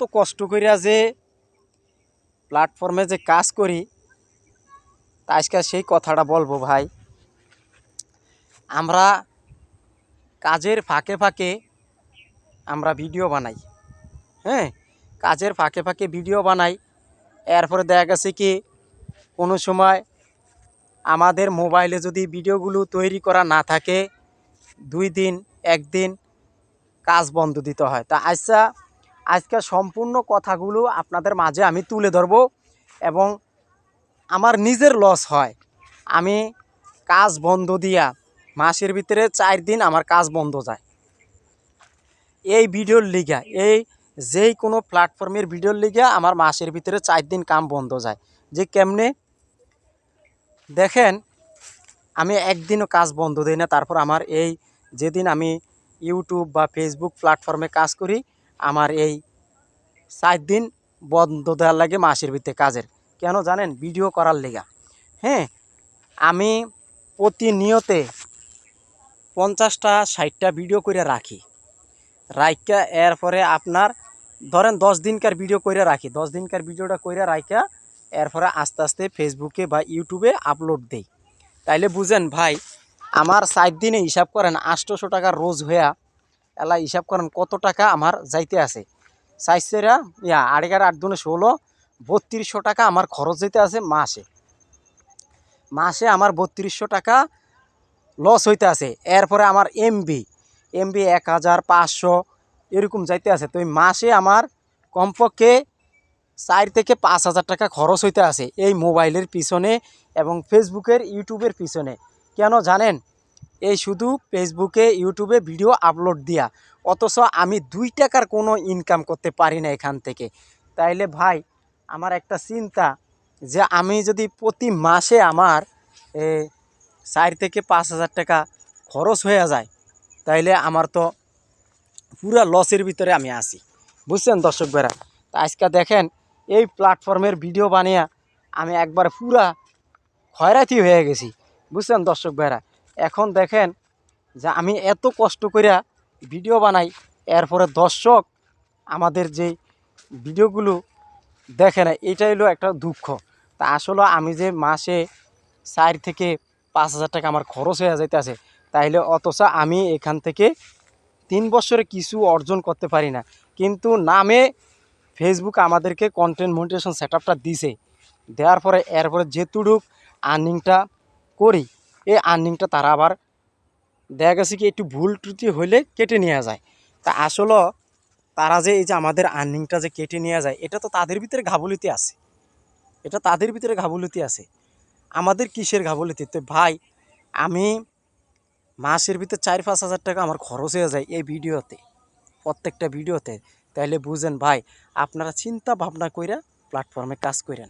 কত কষ্ট করিয়া যে প্ল্যাটফর্মে যে কাজ করি, তা আজকে সেই কথাটা বলব ভাই। আমরা কাজের ফাঁকে ফাঁকে আমরা ভিডিও বানাই হ্যাঁ? কাজের ফাঁকে ফাঁকে ভিডিও বানাই। এরপরে দেখা গেছে কি, কোনো সময় আমাদের মোবাইলে যদি ভিডিওগুলো তৈরি করা না থাকে, দুই দিন, একদিন কাজ বন্ধ দিতে হয়। তা আচ্ছা আজকে সম্পূর্ণ কথাগুলো আপনাদের মাঝে আমি তুলে ধরবো এবং আমার নিজের লস হয়। আমি কাজ বন্ধ দিয়া মাসের ভিতরে চার দিন আমার কাজ বন্ধ যায়। এই ভিডিওর লিগা, এই যেই কোনো প্ল্যাটফর্মের ভিডিওর লিগা আমার মাসের ভিতরে চার দিন কাম বন্ধ যায়। যে কেমনে? দেখেন, আমি একদিনও কাজ বন্ধ দিই না। তারপর আমার এই যেদিন আমি ইউটিউব বা ফেসবুক প্ল্যাটফর্মে কাজ করি আমার এই চার দিন বন্ধ দেওয়ার লাগে মাসের ভিতরে কাজের। কেন জানেন? ভিডিও করার লেগা। হ্যাঁ আমি প্রতিনিয়তে পঞ্চাশটা, ষাটটা ভিডিও করে রাখি। রাইকা এরপরে আপনার, ধরেন দশ দিনকার ভিডিও করে রাখি। দশ দিনকার ভিডিওটা করে রাইকা এরপরে আস্তে আস্তে ফেসবুকে বা ইউটিউবে আপলোড দেই। তাইলে বুঝেন ভাই, আমার সাত দিনে হিসাব করেন আটশোশো টাকা রোজ হইয়া এলা হিসাব করেন কত টাকা আমার যাইতে আছে। সাইসেরা ইয়া আড়েগার আট দুনে ষোলো, বত্রিশশো টাকা আমার খরচ যেতে আছে মাসে। মাসে আমার বত্রিশশো টাকা লস হইতে আছে। এরপরে আমার এমবি এমবি এক হাজার পাঁচশো, এরকম যাইতে আছে। তো মাসে আমার কমপক্ষে চার থেকে পাঁচ হাজার টাকা খরচ হইতে আছে এই মোবাইলের পিছনে এবং ফেসবুকের ইউটিউবের পিছনে। কেন জানেন? এই শুধু ফেসবুকে ইউটিউবে ভিডিও আপলোড দিয়া। অথচ আমি দুই টাকার কোনো ইনকাম করতে পারি না এখান থেকে। তাইলে ভাই, আমার একটা চিন্তা যে আমি যদি প্রতি মাসে আমার চার থেকে পাঁচ হাজার টাকা খরচ হয়ে যায়, তাইলে আমার তো পুরা লসের ভিতরে আমি আসি বুঝছেন দর্শক বেরা তা আজকে দেখেন, এই প্ল্যাটফর্মের ভিডিও বানিয়ে আমি একবার পুরা খয়রাতি হয়ে গেছি। বুঝছেন দর্শক ভাইরা? এখন দেখেন যে আমি এত কষ্ট করিয়া ভিডিও বানাই, এরপরে দর্শক আমাদের যে ভিডিওগুলো দেখে না এটা হলো একটা দুঃখ। তা আসলে আমি যে মাসে চার থেকে পাঁচ হাজার টাকা আমার খরচ হয়ে যাইতেছে, তাইলে অথচ আমি এখান থেকে তিন বছরে কিছু অর্জন করতে পারি না। কিন্তু নামে ফেসবুক আমাদেরকে কন্টেন্ট মনিটেশন সেট আপটা দিছে। দেওয়ার পরে, এরপরে যেতুটুক আর্নিংটা করি এই আর্নিংটা তারা আবার দেখা গেছে কি, একটু ভুল ত্রুটি হইলে কেটে নেওয়া যায়। তা আসলে তারা যে এই যে আমাদের আর্নিংটা যে কেটে নেওয়া যায়, এটা তো তাদের ভিতরে ঘাবলিতে আছে। এটা তাদের ভিতরে ঘাবলিতে আছে। আমাদের কিসের ঘাবলিতে? তো ভাই, আমি মাসের ভিতরে চার পাঁচ হাজার টাকা আমার খরচ হয়ে যায় এই ভিডিওতে, প্রত্যেকটা ভিডিওতে। তাইলে বুঝেন ভাই, আপনারা চিন্তা ভাবনা কইরা প্ল্যাটফর্মে কাজ করেন